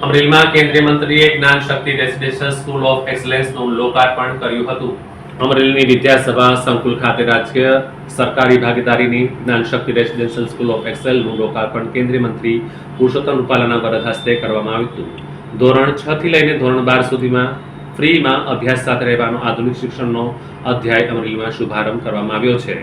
અમરેલીમાં કેન્દ્રીય મંત્રીએ Gyan Shakti residential school of એક્સલન્સનું લોકાર્પણ કર્યું હતું. અમરેલીની વિદ્યાસભા સંકુલ ખાતે રાજ્ય સરકારી ભાગીદારીની Gyan Shakti residential school of એક્સેલનું લોકાર્પણ કેન્દ્રીય મંત્રી પુરુષોત્તમ રૂપાલાના વરદ હસ્તે કરવામાં આવ્યું હતું. ધોરણ છ થી લઈને ધોરણ બાર સુધીમાં ફ્રીમાં અભ્યાસ સાથે રહેવાનો આધુનિક શિક્ષણનો અધ્યાય અમરેલીમાં શુભારંભ કરવામાં આવ્યો છે.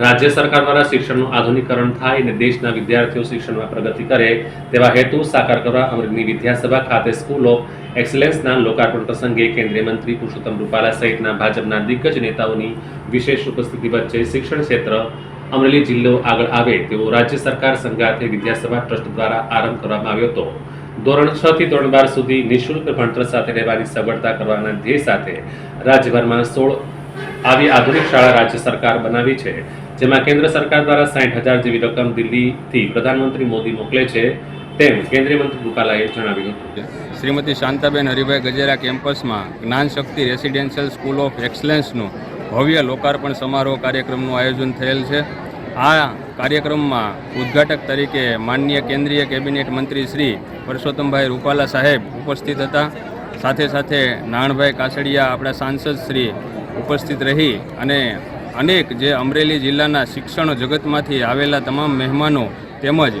રાજ્ય સરકાર દ્વારા શિક્ષણનું આધુનિકરણ થાય અને દેશના વિદ્યાર્થીઓ શિક્ષણમાં પ્રગતિ કરે, તેવા હેતુ સાકાર કરવા અમરેલીની વિદ્યાસભા ખાતે સ્કૂલ ઓફ એક્સલન્સના લોકાર્પણ પ્રસંગે કેન્દ્રીય મંત્રી પુરુષોત્તમ રૂપાલા સહિતના ભાજપના દિગ્ગજ નેતાઓની વિશેષ ઉપસ્થિતિ વચ્ચે શિક્ષણ ક્ષેત્ર અમરેલી જિલ્લો આગળ આવે તેવો રાજ્ય સરકાર સંઘાતે વિદ્યાસભા ટ્રસ્ટ દ્વારા આરંભ કરવામાં આવ્યો હતો. ધોરણ છ થી ધોરણ બાર સુધી નિઃશુલ્ક ભણતર સાથે રહેવાની સગવડતા કરવાના ધ્યેય સાથે રાજ્યભરમાં સોળ આવી આધુનિક શાળા રાજ્ય સરકાર બનાવી છે. જેમાં કેન્દ્ર સરકાર દ્વારા સાઠ હજાર જેવી રકમ દિલ્હીથી પ્રધાનમંત્રી મોદી મોકલે છે તેમ કેન્દ્રીય મંત્રી રૂપાલાએ જણાવ્યું હતું. શ્રીમતી શાંતાબેન હરિભાઈ ગજેરા કેમ્પસમાં Gyan Shakti residential school of એક્સલન્સનું ભવ્ય લોકાર્પણ સમારોહ કાર્યક્રમનું આયોજન થયેલ છે. આ કાર્યક્રમમાં ઉદ્ઘાટક તરીકે માનનીય કેન્દ્રીય કેબિનેટ મંત્રી શ્રી પરસોત્તમભાઈ રૂપાલા સાહેબ ઉપસ્થિત હતા. સાથે સાથે નાણભાઈ કાસડિયા આપણા સાંસદ શ્રી ઉપસ્થિત રહી અને અનેક જે અમરેલી જિલ્લાના શિક્ષણ જગતમાંથી આવેલા તમામ મહેમાનો તેમજ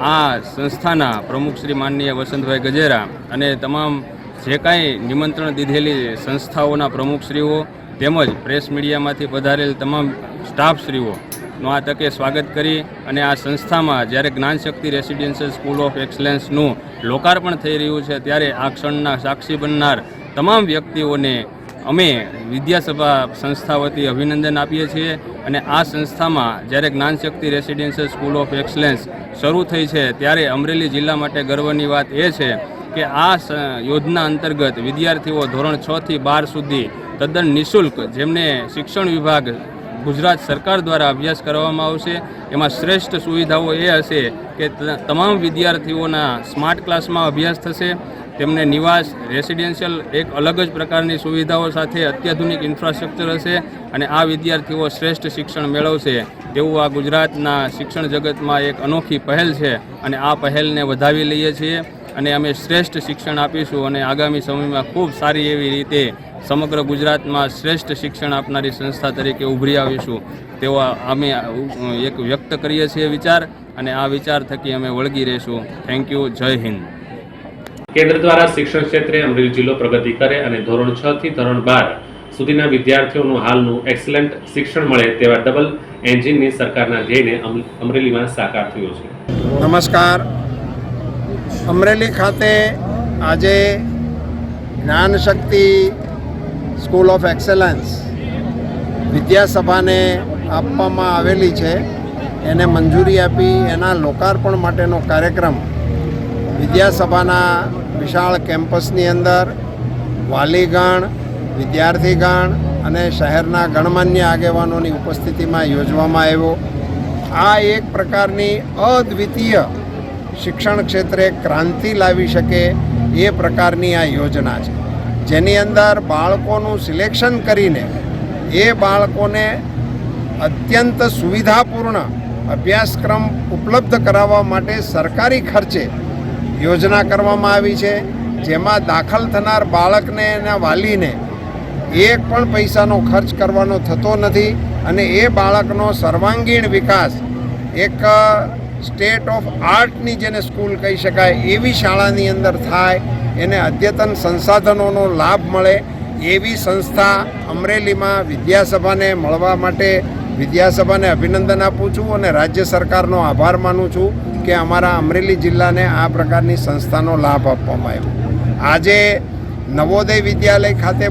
આ સંસ્થાના પ્રમુખ શ્રી માનનીય વસંતભાઈ ગજેરા અને તમામ જે કાંઈ નિમંત્રણ દીધેલી સંસ્થાઓના પ્રમુખશ્રીઓ તેમજ પ્રેસ મીડિયામાંથી પધારેલ તમામ સ્ટાફશ્રીઓનું આ તકે સ્વાગત કરી અને આ સંસ્થામાં જ્યારે જ્ઞાનશક્તિ રેસિડેન્શિયલ સ્કૂલ ઓફ એક્સલન્સનું લોકાર્પણ થઈ રહ્યું છે, ત્યારે આ ક્ષણના સાક્ષી બનનાર તમામ વ્યક્તિઓને અમે વિદ્યાસભા સંસ્થા વતી અભિનંદન આપીએ છીએ અને આ સંસ્થામાં જ્યારે Gyanshakti residential school of excellence શરૂ થઈ છે ત્યારે અમરેલી જિલ્લા માટે ગર્વની વાત એ છે કે આ યોજના અંતર્ગત વિદ્યાર્થીઓ ધોરણ છ થી બાર સુધી તદ્દન નિઃશુલ્ક, જેમને શિક્ષણ વિભાગ ગુજરાત સરકાર દ્વારા અભ્યાસ કરવામાં આવશે, એમાં શ્રેષ્ઠ સુવિધાઓ એ હશે કે તમામ વિદ્યાર્થીઓના સ્માર્ટ ક્લાસમાં અભ્યાસ થશે તેમને નિવાસ, રેસિડેન્શિયલ એક અલગ જ પ્રકારની સુવિધાઓ સાથે અત્યાધુનિક ઇન્ફ્રાસ્ટ્રક્ચર હશે અને આ વિદ્યાર્થીઓ શ્રેષ્ઠ શિક્ષણ મેળવશે. તેવું આ ગુજરાતના શિક્ષણ જગતમાં એક અનોખી પહેલ છે અને આ પહેલને વધાવી લઈએ છીએ અને અમે શ્રેષ્ઠ શિક્ષણ આપીશું અને આગામી સમયમાં ખૂબ સારી એવી રીતે સમગ્ર ગુજરાતમાં શ્રેષ્ઠ શિક્ષણ આપનારી સંસ્થા તરીકે ઉભરી આવીશું. તેવા અમે એક વ્યક્ત કરીએ છીએ વિચાર અને આ વિચાર થકી અમે વળગી રહીશું. થેન્ક યુ જય હિન્દ. કેન્દ્ર દ્વારા શિક્ષણ ક્ષેત્રે અમરેલી જિલ્લો પ્રગતિ કરે અને ધોરણ છ થી ધોરણ બાર સુધીના વિદ્યાર્થીઓનું હાલનું એક્સલન્ટ શિક્ષણ મળે તેવા ડબલ એન્જિનની સરકારના ધ્યેયને અમરેલીમાં સાકાર થયો છે. નમસ્કાર. અમરેલી ખાતે આજે Gyan Shakti school of excellence વિદ્યાસભાને આપવામાં આવેલી છે. એને મંજૂરી આપી એના લોકાર્પણ માટેનો કાર્યક્રમ વિદ્યાસભાના વિશાળ કેમ્પસની અંદર વાલીગણ, વિદ્યાર્થીગણ અને શહેરના ગણમાન્ય આગેવાનોની ઉપસ્થિતિમાં યોજવામાં આવ્યો. આ એક પ્રકારની અદ્વિતીય શિક્ષણ ક્ષેત્રે ક્રાંતિ લાવી શકે એ પ્રકારની આ યોજના છે. જેની અંદર બાળકોનું સિલેક્શન કરીને એ બાળકોને અત્યંત સુવિધાપૂર્ણ અભ્યાસક્રમ ઉપલબ્ધ કરાવવા માટે સરકારી ખર્ચે યોજના કરવામાં આવી છે, જેમાં દાખલ થનાર બાળકને એના વાલીને એક પણ પૈસાનો ખર્ચ કરવાનો થતો નથી અને એ બાળકનો સર્વાંગીણ વિકાસ એક સ્ટેટ ઓફ આર્ટની જેને સ્કૂલ કહી શકાય, એવી શાળાની અંદર થાય, એને અદ્યતન સંસાધનોનો લાભ મળે, એવી સંસ્થા અમરેલીમાં વિદ્યાસભાને મળવા માટે વિદ્યાસભાને અભિનંદન આપું છું અને રાજ્ય સરકારનો આભાર માનું છું. કે અમારા અમરેલી જિલ્લાને આ પ્રકારની સંસ્થાનો લાભ આપવામાં આવ્યો. આજે નવોદય વિદ્યાલય ખાતે